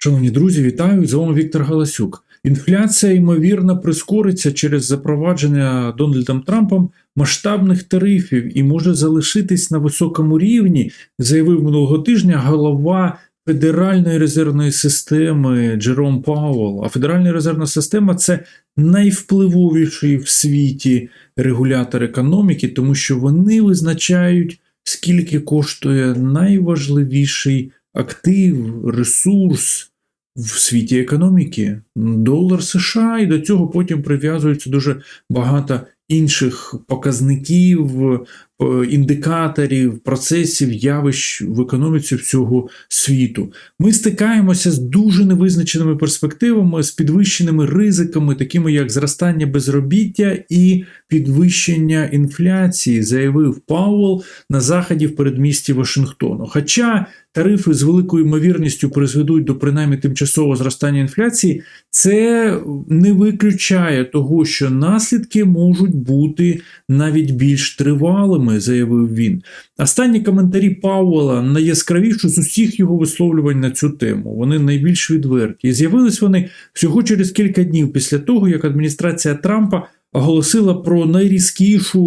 Шановні друзі, вітаю! З вами Віктор Галасюк. Інфляція ймовірно прискориться через запровадження Дональдом Трампом масштабних тарифів і може залишитись на високому рівні, заявив минулого тижня голова Федеральної резервної системи Джером Пауелл. А Федеральна резервна система це найвпливовіший в світі регулятор економіки, тому що вони визначають, скільки коштує найважливіший актив, ресурс в світі економіки, долар США, і до цього потім прив'язується дуже багато інших показників, індикаторів, процесів, явищ в економіці всього світу. Ми стикаємося з дуже невизначеними перспективами, з підвищеними ризиками, такими як зростання безробіття і підвищення інфляції, заявив Пауэлл на заході в передмісті Вашингтону. Хоча тарифи з великою ймовірністю призведуть до принаймні тимчасового зростання інфляції, це не виключає того, що наслідки можуть бути навіть більш тривалими, заявив він. Останні коментарі Пауела найяскравіші з усіх його висловлювань на цю тему. Вони найбільш відверті. І з'явились вони всього через кілька днів після того, як адміністрація Трампа оголосила про найрізкішу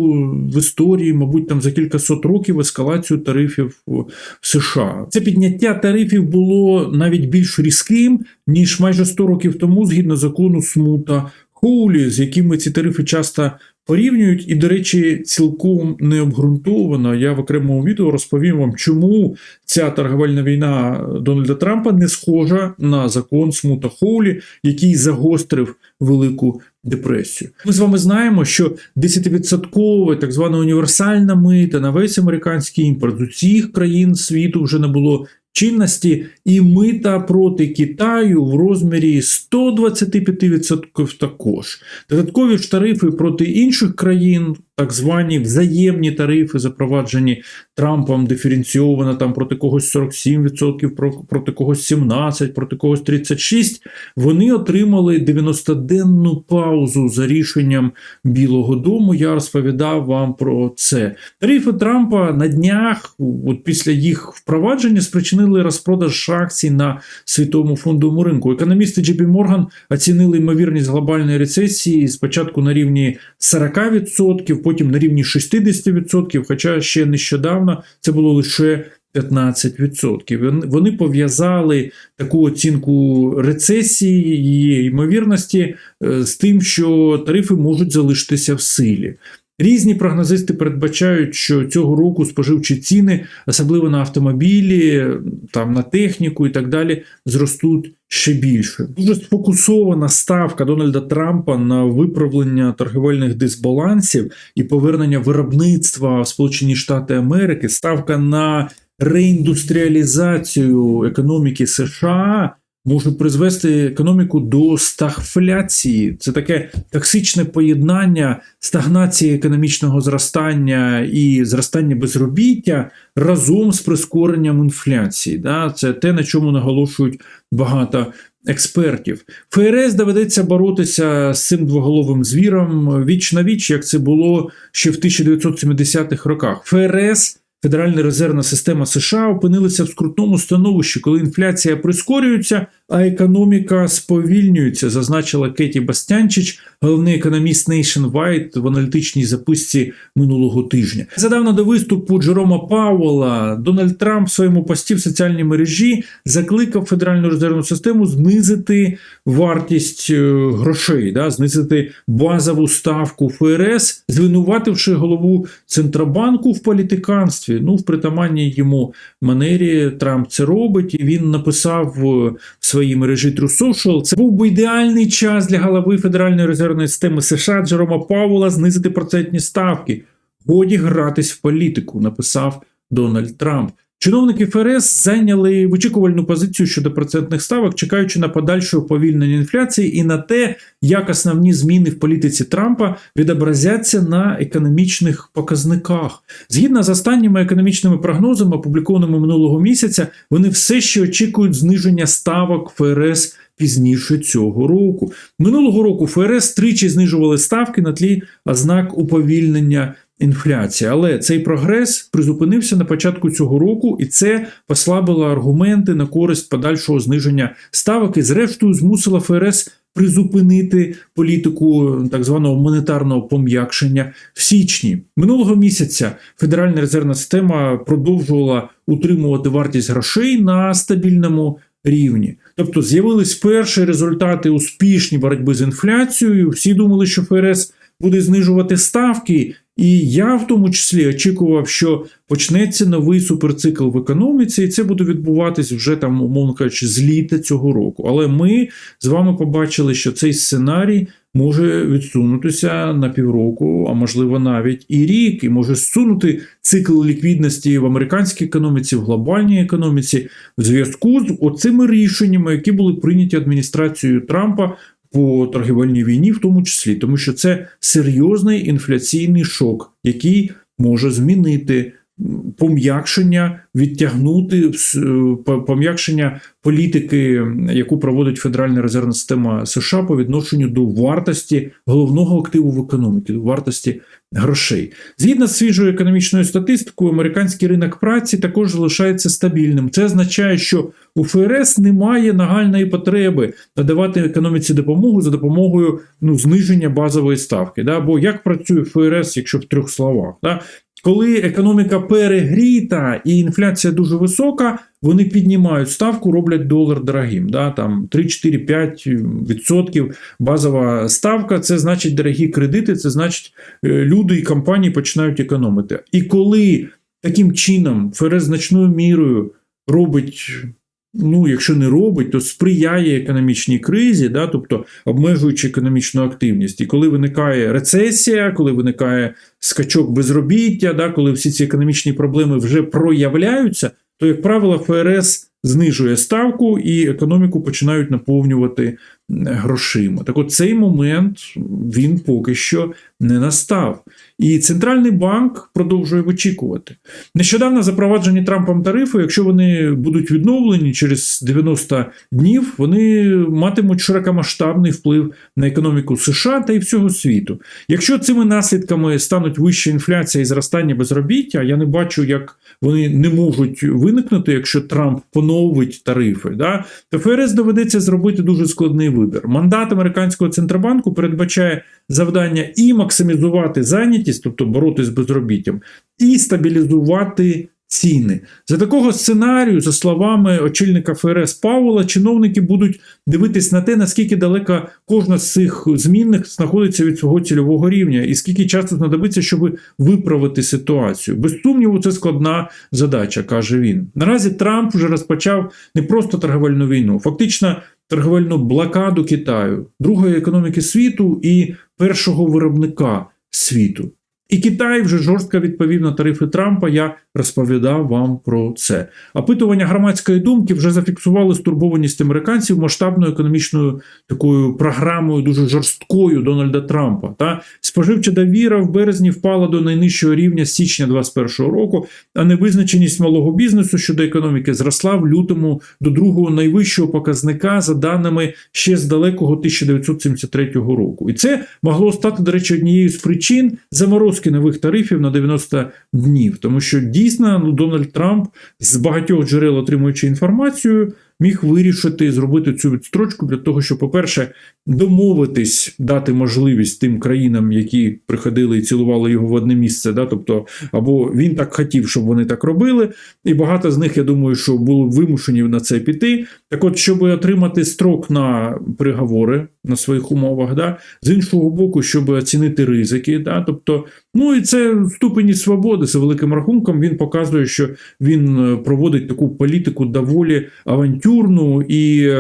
в історії, мабуть, там за кількасот років ескалацію тарифів в США. Це підняття тарифів було навіть більш різким ніж майже 100 років тому, згідно закону Смута Хоулі, з якими ці тарифи часто порівнюють, і, до речі, цілком не обґрунтовано. Я в окремому відео розповім вам, чому ця торговельна війна Дональда Трампа не схожа на закон Смута Хоулі, який загострив велику депресію. Ми з вами знаємо, що 10% так звана універсальна мита на весь американський імпорт з усіх країн світу вже не було чинності, і мита проти Китаю в розмірі 125% також. Додаткові ж тарифи проти інших країн, так звані взаємні тарифи, запроваджені Трампом диференційовано там проти когось 47%, проти когось 17%, проти когось 36%, вони отримали 90-денну паузу за рішенням Білого Дому. Я розповідав вам про це. Тарифи Трампа на днях, от після їх впровадження, спричинили розпродаж акцій на світовому фондовому ринку. Економісти JP Morgan оцінили ймовірність глобальної рецесії спочатку на рівні 40%, потім на рівні 60%, хоча ще нещодавно це було лише 15%. Вони пов'язали таку оцінку рецесії її ймовірності е, з тим, що тарифи можуть залишитися в силі. Різні прогнозисти передбачають, що цього року споживчі ціни, особливо на автомобілі, там на техніку і так далі, зростуть ще більше. Дуже сфокусована ставка Дональда Трампа на виправлення торговельних дисбалансів і повернення виробництва в Сполучені Штати Америки, ставка на реіндустріалізацію економіки США можуть призвести економіку до стагфляції. Це таке токсичне поєднання стагнації економічного зростання і зростання безробіття разом з прискоренням інфляції. Да? Це те, на чому наголошують багато. Експертів ФРС доведеться боротися з цим двоголовим звіром віч на віч, як це було ще в 1970-х роках. ФРС Федеральна резервна система США опинилася в скрутному становищі, коли інфляція прискорюється, а економіка сповільнюється, зазначила Кеті Бастянчич, головний економіст Nationwide в аналітичній записці минулого тижня. Задавно до виступу Джерома Пауела Дональд Трамп в своєму пості в соціальній мережі закликав Федеральну резервну систему знизити вартість е, грошей, да, знизити базову ставку ФРС, звинувативши голову Центробанку в політиканстві. Ну, в притаманній йому манері Трамп це робить, і він написав в своїй мережі True Social, Це був би ідеальний час для голови Федеральної резервної системи США Джерома Паула знизити процентні ставки. Годі гратись в політику, написав Дональд Трамп. Чиновники ФРС зайняли вичікувальну позицію щодо процентних ставок, чекаючи на подальше уповільнення інфляції і на те, як основні зміни в політиці Трампа відобразяться на економічних показниках. Згідно з останніми економічними прогнозами, опублікованими минулого місяця, вони все ще очікують зниження ставок ФРС. Пізніше цього року минулого року ФРС тричі знижували ставки на тлі ознак уповільнення інфляція. Але цей прогрес призупинився на початку цього року, і це послабило аргументи на користь подальшого зниження ставок і, зрештою, змусило ФРС призупинити політику так званого монетарного пом'якшення в січні минулого місяця. Федеральна резервна система продовжувала утримувати вартість грошей на стабільному рівні. Тобто з'явились перші результати успішні боротьби з інфляцією. Всі думали, що ФРС буде знижувати ставки. І я в тому числі очікував, що почнеться новий суперцикл в економіці, і це буде відбуватись вже там, умовно кажучи, з літа цього року. Але ми з вами побачили, що цей сценарій може відсунутися на півроку, а можливо навіть і рік, і може зсунути цикл ліквідності в американській економіці, в глобальній економіці в зв'язку з оцими рішеннями, які були прийняті адміністрацією Трампа по торгівельній війні, в тому числі, тому що це серйозний інфляційний шок, який може змінити пом'якшення, відтягнути пом'якшення політики, яку проводить Федеральна резервна система США по відношенню до вартості головного активу в економіці, до вартості грошей. Згідно з свіжою економічною статистикою, американський ринок праці також залишається стабільним. Це означає, що у ФРС немає нагальної потреби надавати економіці допомогу за допомогою ну, зниження базової ставки. Да? Бо як працює ФРС, якщо в трьох словах? Да? Коли економіка перегріта і інфляція дуже висока, вони піднімають ставку, роблять долар дорогим. Да? Там 3-4-5% базова ставка це значить дорогі кредити, це значить люди і компанії починають економити. І коли таким чином ФРС значною мірою робить ну, якщо не робить, то сприяє економічній кризі, да, тобто обмежуючи економічну активність. І коли виникає рецесія, коли виникає скачок безробіття, да, коли всі ці економічні проблеми вже проявляються, то, як правило, ФРС знижує ставку і економіку починають наповнювати грошима. Так от цей момент він поки що не настав. І центральний банк продовжує вичікувати. Нещодавно запроваджені Трампом тарифи, якщо вони будуть відновлені через 90 днів, вони матимуть широкомасштабний вплив на економіку США та й всього світу. Якщо цими наслідками стануть вища інфляція і зростання безробіття, я не бачу, як вони не можуть виникнути, якщо Трамп поновить тарифи, да, то ФРС доведеться зробити дуже складний вибір. Мандат американського центробанку передбачає завдання і максимізувати зайнятість, тобто боротися з безробіттям, і стабілізувати ціни. За такого сценарію, за словами очільника ФРС Павла, чиновники будуть дивитись на те, наскільки далеко кожна з цих змінних знаходиться від свого цільового рівня, і скільки часу знадобиться, щоб виправити ситуацію. Без сумніву, це складна задача, каже він. Наразі Трамп вже розпочав не просто торговельну війну, фактично торговельну блокаду Китаю, другої економіки світу і першого виробника світу. І Китай вже жорстко відповів на тарифи Трампа. Я розповідав вам про це. Опитування громадської думки вже зафіксували стурбованість американців масштабною економічною такою програмою, дуже жорсткою Дональда Трампа. Та споживча довіра в березні впала до найнижчого рівня січня 2021 року, а невизначеність малого бізнесу щодо економіки зросла в лютому до другого найвищого показника за даними ще з далекого 1973 року. І це могло стати, до речі, однією з причин заморозки нових тарифів на 90 днів, тому що дійсно ну, Дональд Трамп з багатьох джерел отримуючи інформацію, міг вирішити зробити цю відстрочку для того, щоб, по-перше, домовитись, дати можливість тим країнам, які приходили і цілували його в одне місце. Да? Тобто, або він так хотів, щоб вони так робили, і багато з них, я думаю, що були вимушені на це піти. Так, от, щоб отримати строк на переговори на своїх умовах, да? з іншого боку, щоб оцінити ризики, да? тобто, ну і це ступені свободи з великим рахунком. Він показує, що він е, проводить таку політику доволі авантюрну, і,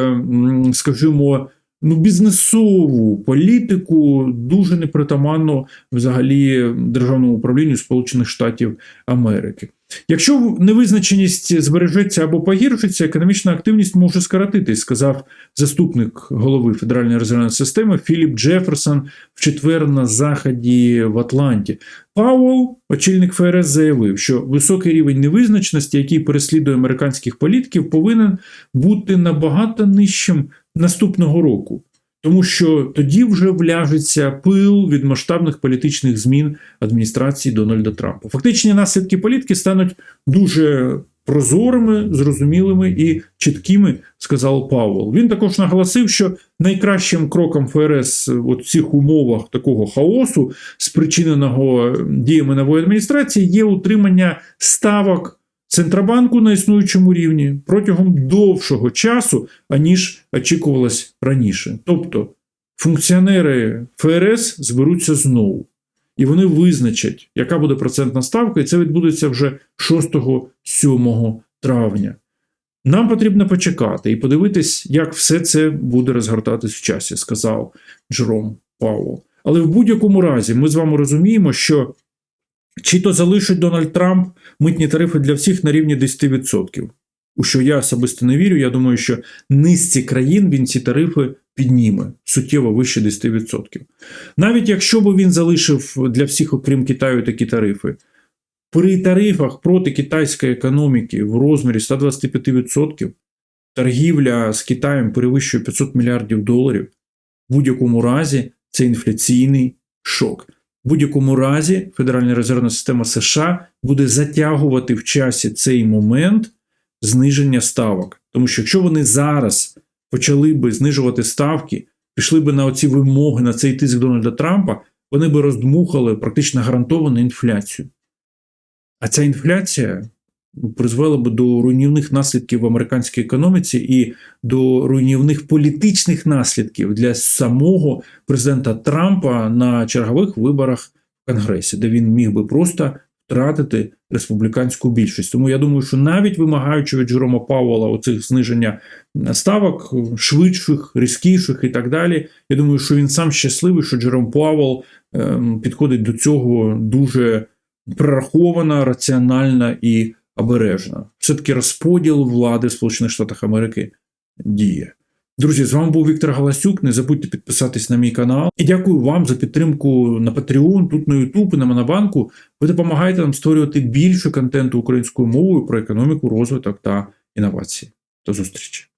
скажімо, ну, бізнесову політику дуже непритаманну взагалі державному управлінню Сполучених Штатів Америки. Якщо невизначеність збережеться або погіршиться, економічна активність може скоротитись, сказав заступник голови Федеральної резервної системи Філіп Джеферсон в четвер на заході в Атланті. Пауел, очільник ФРС, заявив, що високий рівень невизначеності, який переслідує американських політиків, повинен бути набагато нижчим наступного року. Тому що тоді вже вляжеться пил від масштабних політичних змін адміністрації Дональда Трампа. Фактичні наслідки політики стануть дуже прозорими, зрозумілими і чіткими, сказав Пауел. Він також наголосив, що найкращим кроком ФРС в цих умовах такого хаосу, спричиненого діями нової адміністрації, є утримання ставок. Центробанку на існуючому рівні протягом довшого часу, аніж очікувалось раніше. Тобто функціонери ФРС зберуться знову, і вони визначать, яка буде процентна ставка, і це відбудеться вже 6-7 травня. Нам потрібно почекати і подивитись, як все це буде розгортатись в часі, сказав Джером Пауел. Але в будь-якому разі ми з вами розуміємо, що чи то залишить Дональд Трамп митні тарифи для всіх на рівні 10%, у що я особисто не вірю. Я думаю, що низці країн він ці тарифи підніме суттєво вище 10%. Навіть якщо б він залишив для всіх, окрім Китаю, такі тарифи, при тарифах проти китайської економіки в розмірі 125% торгівля з Китаєм перевищує 500 мільярдів доларів. В будь-якому разі це інфляційний шок. В будь-якому разі Федеральна резервна система США буде затягувати в часі цей момент зниження ставок. Тому що якщо вони зараз почали би знижувати ставки, пішли би на оці вимоги, на цей тиск Дональда Трампа, вони би роздмухали практично гарантовану інфляцію. А ця інфляція призвела б до руйнівних наслідків в американській економіці і до руйнівних політичних наслідків для самого президента Трампа на чергових виборах в Конгресі, де він міг би просто втратити республіканську більшість. Тому я думаю, що навіть вимагаючи від Джерома Пауела оцих зниження ставок швидших, різкіших і так далі. Я думаю, що він сам щасливий, що Джером Пауел ем, підходить до цього дуже прораховано, раціонально і обережно. Все-таки розподіл влади в Сполучених Штатах Америки діє. Друзі, з вами був Віктор Галасюк. Не забудьте підписатись на мій канал. І дякую вам за підтримку на Patreon, тут на YouTube на Монобанку. Ви допомагаєте нам створювати більше контенту українською мовою про економіку, розвиток та інновації. До зустрічі!